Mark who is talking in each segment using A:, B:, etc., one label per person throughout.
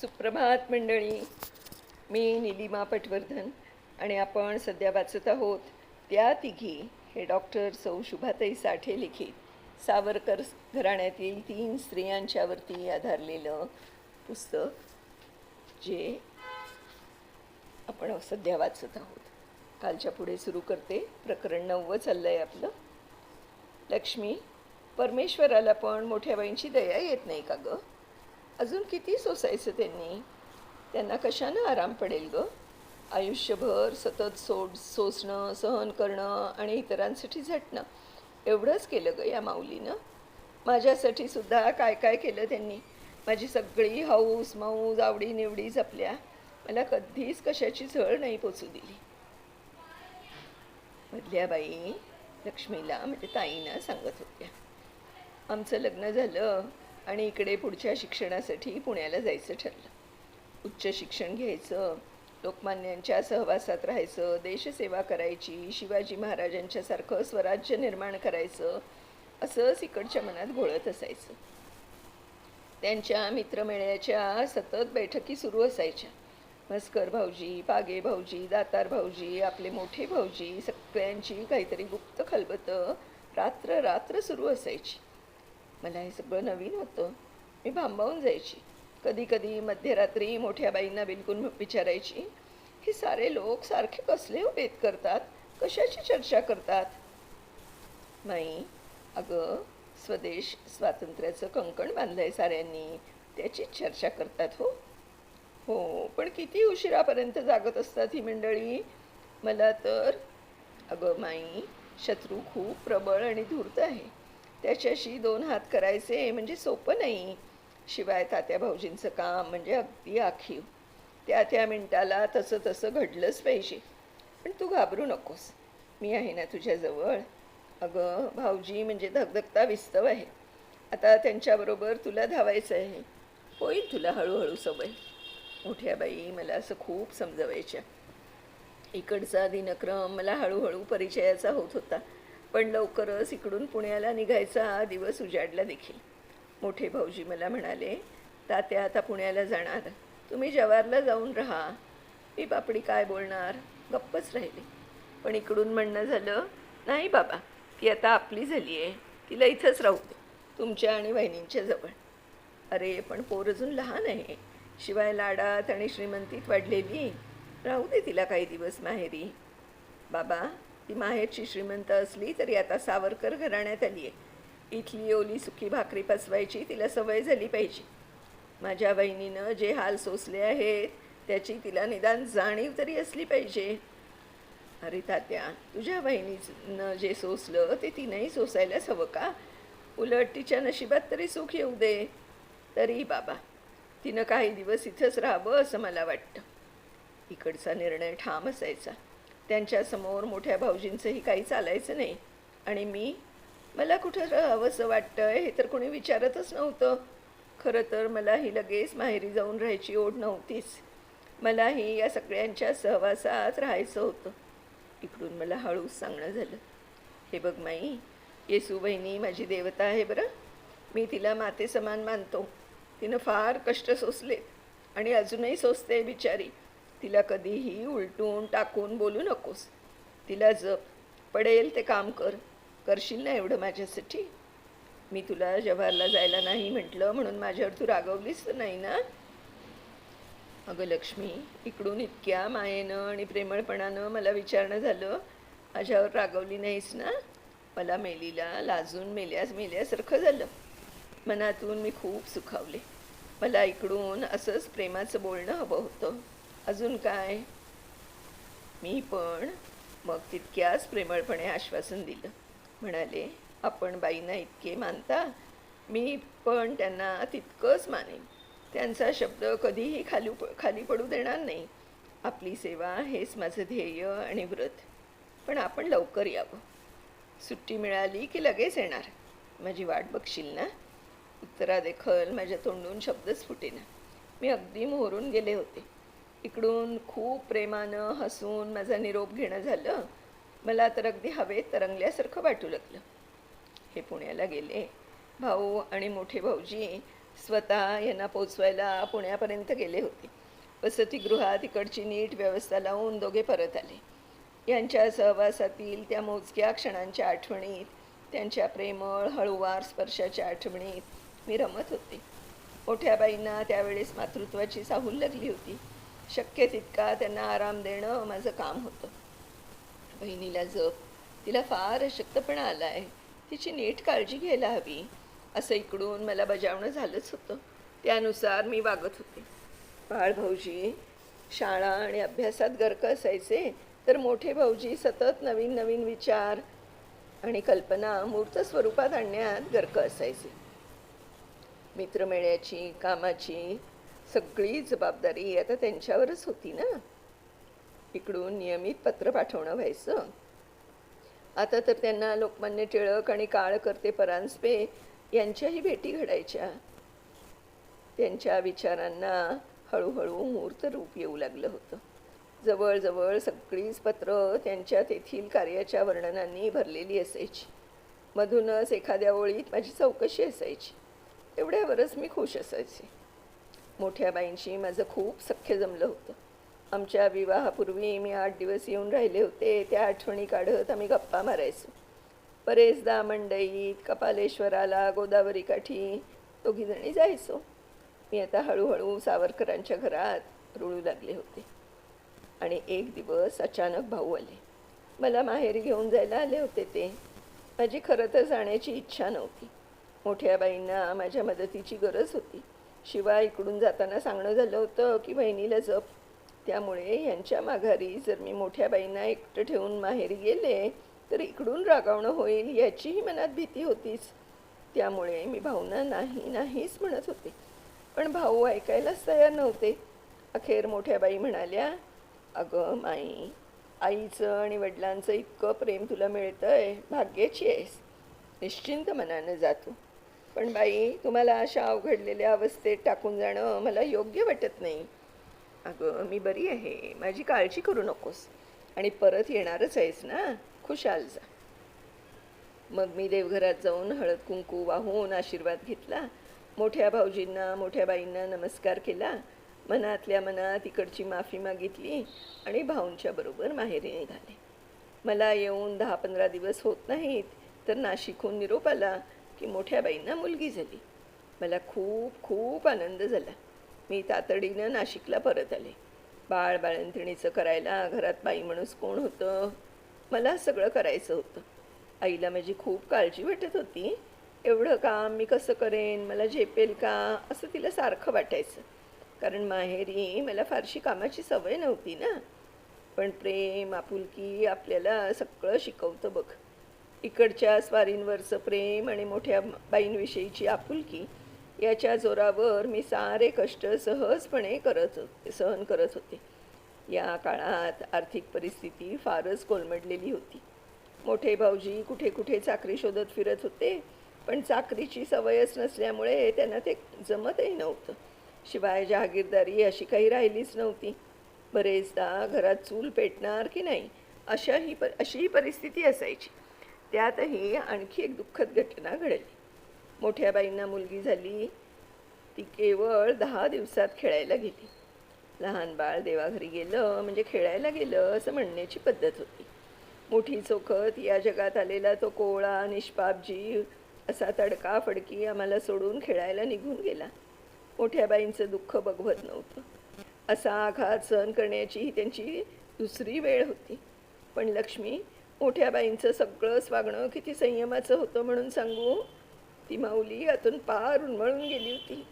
A: सुप्रभात मंडळी. मी निलिमा पटवर्धन आणि आपण सध्या वाचत आहोत त्या तिघी हे डॉक्टर सौ शुभाताई साठे लिखित सावरकर घराण्यातील तीन स्त्रियांच्यावरती आधारलेलं पुस्तक जे आपण सध्या वाचत आहोत. कालच्या पुढे सुरू करते. प्रकरण नववं चाललं आहे आपलं. लक्ष्मी परमेश्वराला पण मोठ्या बाईंची दया येत नाही का गं? अजून किती सोसायचं त्यांनी? त्यांना कशानं आराम पडेल गं? आयुष्यभर सतत सोड सोसणं सहन करणं आणि इतरांसाठी झटणं एवढंच केलं गं या माऊलीनं? माझ्यासाठी सुद्धा काय काय केलं त्यांनी? माझी सगळी हौस मौज आवडी निवडी जपल्या. मला कधीच कशाची झळ नाही पोचू दिली. मधल्या बाई लक्ष्मीला म्हणजे ताईनं सांगत होत्या. आमचं लग्न झालं. आणि इकडे पुढच्या शिक्षणासाठी पुण्याला जायचं ठरलं. उच्च शिक्षण घ्यायचं लोकमान्यांच्या सहवासात राहायचं देशसेवा करायची शिवाजी महाराजांच्यासारखं स्वराज्य निर्माण करायचं असंच इकडच्या मनात घोळत असायचं. त्यांच्या मित्रमेळ्याच्या सतत बैठकी सुरू असायच्या. मस्कर भाऊजी पागे भाऊजी दातार भाऊजी आपले मोठे भाऊजी सगळ्यांची काहीतरी गुप्त खलबतं रात्र रात्र सुरू असायची. मला हे सगळं नवीन होतं. मी भांबावून जायची. कधी कधी मध्यरात्री मोठ्या बाईंना बिलकुल विचारायची हे सारे लोक सारखे कसले भेद करतात? कशाची चर्चा करतात? माई अगं स्वदेश स्वातंत्र्याचं कंकण बांधलंय साऱ्यांनी. त्याचीच चर्चा करतात हो. हो पण किती उशिरापर्यंत जागत असतात ही मंडळी? मला तर अगं माई शत्रू खूप प्रबळ आणि धूर्त आहे. त्याच्याशी दोन हात करायचे म्हणजे सोपं नाही. शिवाय तात्या भाऊजींचं काम म्हणजे अगदी आखीव त्या त्या मिनटाला तसं तसं घडलंच पाहिजे. पण तू घाबरू नकोस. मी आहे ना तुझ्याजवळ अगं भाऊजी म्हणजे धगधगता विस्तव आहे. आता त्यांच्याबरोबर तुला धावायचं आहे. होईल तुला हळूहळू सवय. मोठ्या बाई मला असं खूप समजवायच्या. इकडचा दिनक्रम मला हळूहळू परिचयाचा होत होता. पण लवकरच इकडून पुण्याला निघायचा दिवस उजाडला देखील. मोठे भाऊजी मला म्हणाले तात्या आता पुण्याला जाणार. तुम्ही जवारला जाऊन राहा. मी बापडी काय बोलणार? गप्पच राहिले. पण इकडून म्हणणं झालं नाही बाबा ती आता आपली झाली आहे. तिला इथंच राहू दे तुमच्या आणि वहिनींच्या जवळ. अरे पण पोर अजून लहान आहे. शिवाय लाडात आणि श्रीमंतीत वाढलेली. राहू दे तिला काही दिवस माहेरी. बाबा ती माहेरची श्रीमंत असली तरी आता सावरकर घराण्यात आली आहे इथली ओली सुकी भाकरी पसवायची तिला सवय झाली पाहिजे. माझ्या बहिणीनं जे हाल सोसले आहेत त्याची तिला निदान जाणीव तरी असली पाहिजे. अरे तात्या तुझ्या बहिणीनं जे सोसलं ते तिनंही सोसायलाच हवं का? उलट तिच्या नशिबात तरी सुख येऊ दे. तरी बाबा तिनं काही दिवस इथंच राहावं असं मला वाटतं. इकडचा निर्णय ठाम असायचा. त्यांच्यासमोर मोठ्या भाऊजींचंही काही चालायचं नाही. आणि मी मला कुठं राहावंसं वाटतं हे तर कोणी विचारतच नव्हतं. खरं तर मला ही लगेच माहेरी जाऊन राहायची ओढ नव्हतीच. मलाही या सगळ्यांच्या सहवासात राहायचं होतं. इकडून मला हळूच सांगणं झालं. हे बघ माई येसू बहिणी माझी देवता आहे बरं. मी तिला माते समान मानतो. तिनं फार कष्ट सोसले आणि अजूनही सोसते बिचारी. तिला कधीही उलटून टाकून बोलू नकोस. तिला जप. पडेल ते काम कर. करशील ना एवढं माझ्यासाठी? मी तुला जव्हारला जायला नाही म्हटलं म्हणून माझ्यावर तू रागवलीस तर नाही ना? अगं लक्ष्मी इकडून इतक्या मायेनं आणि प्रेमळपणानं मला विचारणं झालं. माझ्यावर रागवली नाहीस ना? मला मेलीला लाजून मेल्यास मेल्यासारखं झालं. मनातून मी खूप सुखावले. मला इकडून असंच प्रेमाचं बोलणं हवं होतं. अजून काय? मी पण मग तितक्याच प्रेमळपणे आश्वासन दिलं. म्हणाले आपण बाईंना इतके मानता? मी पण त्यांना तितकंच मानेन. त्यांचा शब्द कधीही खाली खाली पडू देणार नाही. आपली सेवा हेच माझं ध्येय आणि व्रत. पण आपण लवकर यावं. सुट्टी मिळाली की लगेच येणार. माझी वाट बघशील ना? उत्तरादेखल माझ्या तोंडून शब्दच फुटेना. मी अगदी मोहरून गेले होते. इकडून खूप प्रेमानं हसून माझा निरोप घेणं झालं. मला तर अगदी हवेत तरंगल्यासारखं वाटू लागलं. हे पुण्याला गेले. भाऊ आणि मोठे भाऊजी स्वतः यांना पोचवायला पुण्यापर्यंत गेले होते. वसतिगृहात इकडची नीट व्यवस्था लावून दोघे परत आले. यांच्या सहवासातील त्या मोजक्या क्षणांच्या आठवणीत त्यांच्या प्रेमळ हळूवार स्पर्शाच्या आठवणीत मी रमत होते. मोठ्या बाईंना त्यावेळेस मातृत्वाची साहूल लागली होती. शक्य तितका त्यांना आराम देणं माझं काम होतं. बहिणीला जप तिला फार अशक्तपणा आला आहे तिची नीट काळजी घ्यायला हवी असं इकडून मला बजावणं झालंच होतं. त्यानुसार मी वागत होते. बाळ भाऊजी शाळा आणि अभ्यासात गर्क असायचे तर मोठे भाऊजी सतत नवीन नवीन विचार आणि कल्पना मूर्त स्वरूपात आणण्यात गर्क असायचे. मित्रमेळ्याची कामाची सगळी जबाबदारी आता त्यांच्यावरच होती ना. इकडून नियमित पत्र पाठवणं व्हायचं. आता तर त्यांना लोकमान्य टिळक आणि काळकर्ते परांजपे यांच्याही भेटी घडायच्या. त्यांच्या विचारांना हळूहळू मूर्त रूप येऊ लागलं होतं. जवळजवळ सगळीच पत्र त्यांच्या तेथील कार्याच्या वर्णनांनी भरलेली असायची. मधूनच एखाद्या ओळीत माझी चौकशी असायची. एवढ्यावरच मी खुश असायचे. मोठ्या बाईंशी माझं खूप सख्य जमलं होतं. आमच्या विवाहापूर्वी मी आठ दिवस येऊन राहिले होते त्या आठवणी काढत आम्ही गप्पा मारायचो. बरेचदा मंडईत कपालेश्वराला गोदावरी काठी दोघीजणी जायचो. मी आता हळूहळू सावरकरांच्या घरात रुळू लागले होते. आणि एक दिवस अचानक भाऊ आले. मला माहेरी घेऊन जायला आले होते ते. माझी खरं तर जाण्याची इच्छा नव्हती. मोठ्या बाईंना माझ्या मदतीची गरज होती. शिवाय इकडून जाताना सांगणं झालं होतं की बहिणीला जप. त्यामुळे यांच्या माघारी जर मी मोठ्या बाईंना एकटं ठेवून माहेरी गेले तर इकडून रागावणं होईल याचीही मनात भीती होतीच. त्यामुळे मी भाऊंना नाही नाहीच म्हणत होते. पण भाऊ ऐकायलाच तयार नव्हते. अखेर मोठ्या बाई म्हणाल्या अगं माई आईचं आणि वडिलांचं इतकं प्रेम तुला मिळतं आहे भाग्याची आहेस. निश्चिंत मनानं जातो पण बाई तुम्हाला अशा अवघडलेल्या अवस्थेत टाकून जाणं मला योग्य वाटत नाही. अगं मी बरी आहे. माझी काळजी करू नकोस. आणि परत येणारच आहेस ना? खुशाल जा. मग मी देवघरात जाऊन हळद कुंकू वाहून आशीर्वाद घेतला. मोठ्या भाऊजींना मोठ्या बाईंना नमस्कार केला. मनातल्या मनात इकडची माफी मागितली आणि भाऊंच्या बरोबर माहेरी निघाले. मला येऊन दहा पंधरा दिवस होत नाहीत तर नाशिकहून निरोप आला. की मोठ्या बाईंना मुलगी झाली. मला खूप खूप आनंद झाला. मी तातडीनं नाशिकला परत आले. बाळ बाळंतिणीचं करायला घरात बाई माणूस कोण होतं? मला सगळं करायचं होतं. आईला माझी खूप काळजी वाटत होती. एवढं काम मी कसं करेन? मला झेपेल का? असं तिला सारखं वाटायचं. कारण माहेरी मला फारशी कामाची सवय नव्हती ना. पण प्रेम आपुलकी आपल्याला सगळं शिकवतं बघ. इकडच्या स्वारींवरचं प्रेम आणि मोठ्या बाईंविषयीची आपुलकी याच्या जोरावर मी सारे कष्ट सहजपणे करत होते सहन करत होते. या काळात आर्थिक परिस्थिती फारच कोलमडलेली होती. मोठे भाऊजी कुठे कुठे चाकरी शोधत फिरत होते पण चाकरीची सवयच नसल्यामुळे त्यांना ते जमतही नव्हतं. शिवाय जहागीरदारी अशी काही राहिलीच नव्हती. बरेचदा घरात चूल पेटणार की नाही अशाही प अशीही परिस्थिती असायची. त्यातही आणखी एक दुःखद घटना घडली. मोठ्या बाईंना मुलगी झाली. ती केवळ दहा दिवसात खेळायला गेली. लहान बाळ देवाघरी गेलं म्हणजे खेळायला गेलं असं म्हणण्याची पद्धत होती. मोठी चोखत या जगात आलेला तो कोवळा निष्पाप जीव असा तडका फडकी आम्हाला सोडून खेळायला निघून गेला. मोठ्या बाईंचं दुःख बघवत नव्हतं. असा आघात सहन करण्याची ही त्यांची दुसरी वेळ होती. पण लक्ष्मी मोठ्या बाईंचं सगळंच वागणं किती संयमाचं होतं म्हणून सांगू? ती माऊली आतून पार उन्मळून गेली होती.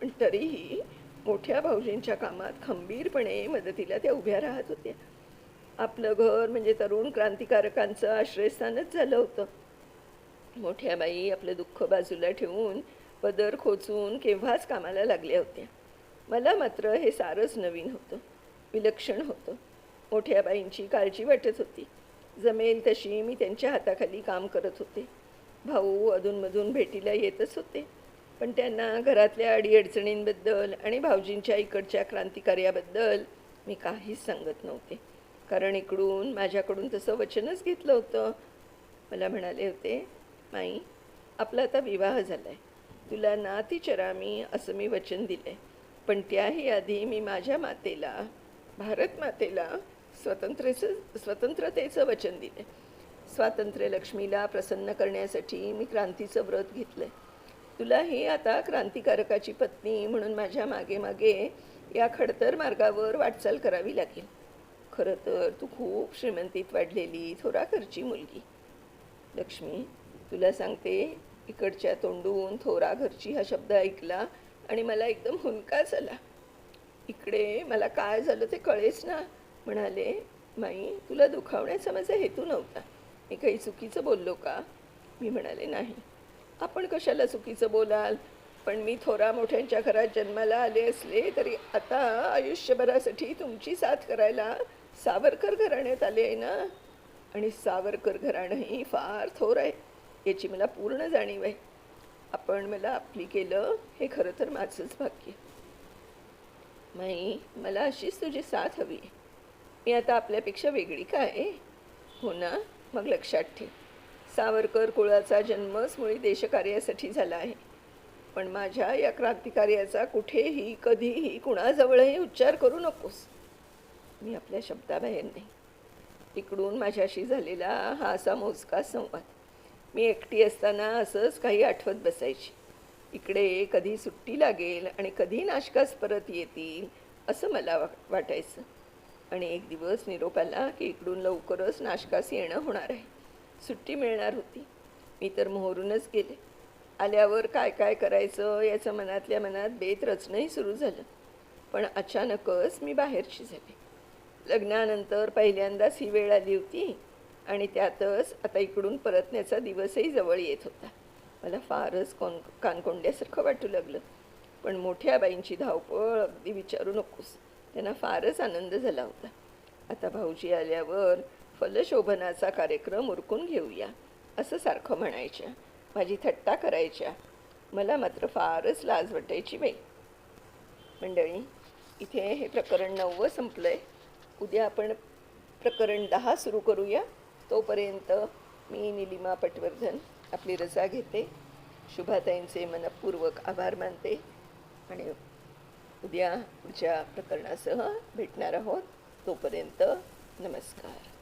A: पण तरीही मोठ्या भाऊजींच्या कामात खंबीरपणे मदतीला त्या उभ्या राहत होत्या. आपलं घर म्हणजे तरुण क्रांतिकारकांचं आश्रयस्थानच झालं होतं. मोठ्या बाई आपलं दुःख बाजूला ठेवून पदर खोचून केव्हाच कामाला लागल्या होत्या. मला मात्र हे सारंच नवीन होतं. विलक्षण होतं. मोठ्या बाईंची काळजी वाटत होती. जमेल तशी मी त्यांच्या हाताखाली काम करत होते. भाऊ अधूनमधून भेटीला येतच होते. पण त्यांना घरातल्या अडीअडचणींबद्दल आणि भाऊजींच्या इकडच्या क्रांतिकार्याबद्दल मी काहीच सांगत नव्हते. कारण इकडून माझ्याकडून तसं वचनच घेतलं होतं. मला म्हणाले होते माई आपला आता विवाह झाला आहे तुला नाती चरामी असं मी वचन दिलं आहे पण त्याही आधी मी माझ्या मातेला भारत मातेला स्वतंत्रेचं स्वतंत्रतेचं वचन दिले. स्वातंत्र्य लक्ष्मीला प्रसन्न करण्यासाठी मी क्रांतीचं व्रत घेतलंय. तुलाही आता क्रांतिकारकाची पत्नी म्हणून माझ्या मागे मागे या खडतर मार्गावर वाटचाल करावी लागेल. खरं तर तू खूप श्रीमंतीत वाढलेली थोराकरची मुलगी. लक्ष्मी तुला सांगते इकडच्या तोंडून थोरा घरची हा शब्द ऐकला आणि मला एकदम हुंकाच आला इकडे मला काय झालं ते कळेच ना. म्हणाले माई तुला दुखावण्याचा माझा हेतू नव्हता. मी काही चुकीचं बोललो का? मी म्हणाले नाही. आपण कशाला चुकीचं बोलाल? पण मी थोरा मोठ्यांच्या घरात जन्माला आले असले तरी आता आयुष्यभरासाठी तुमची साथ करायला सावरकर घराण्यात आले आहे ना? आणि सावरकर घराणंही फार थोर आहे याची मला पूर्ण जाणीव आहे. आपण मला आपली केलं हे खरं तर माझंच भाग्य. माई मला अशीच तुझी साथ हवी आहे. मी आता आपल्यापेक्षा वेगळी काय? आहे? हो ना? मग लक्षात ठेव. सावरकर कुळाचा जन्मच मुळी देशकार्यासाठी झाला आहे. पण माझ्या या क्रांतिकार्याचा कुठेही कधीही कुणाजवळही उच्चार करू नकोस. मी आपल्या शब्दाबाहेर नाही. इकडून माझ्याशी झालेला हा असा मोजका संवाद. मी एकटी असताना असंच काही आठवत बसायची. इकडे कधी सुट्टी लागेल आणि कधी नाशकास परत येतील असं मला वा वाटायचं. आणि एक दिवस निरोप आला की इकडून लवकरच नाशकास येणं होणार आहे. सुट्टी मिळणार होती. मी तर मोहरूनच गेले. आल्यावर काय काय करायचं याचं मनातल्या मनात बेत रचणंही सुरू झालं. पण अचानकच मी बाहेरची झाले. लग्नानंतर पहिल्यांदाच ही वेळ आली होती आणि त्यातच आता इकडून परतण्याचा दिवसही जवळ येत होता. मला फारच कोण कानकोंड्यासारखं वाटू लागलं. पण मोठ्या बाईंची धावपळ अगदी विचारू नकोस. त्यांना फारच आनंद झाला होता. आता भाऊजी आल्यावर फलशोभनाचा कार्यक्रम उरकून घेऊया असं सारखं म्हणायच्या. माझी थट्टा करायच्या. मला मात्र फारच लाज वाटायची बाई. मंडळी इथे हे प्रकरण नववं संपलं आहे उद्या आपण प्रकरण दहा सुरू करूया. तोपर्यंत मी निलिमा पटवर्धन आपली रजा घेते. शुभाताईंचे मनपूर्वक आभार मानते आणि उद्या पुढच्या प्रकरणासह भेटणार आहोत. तोपर्यंत नमस्कार.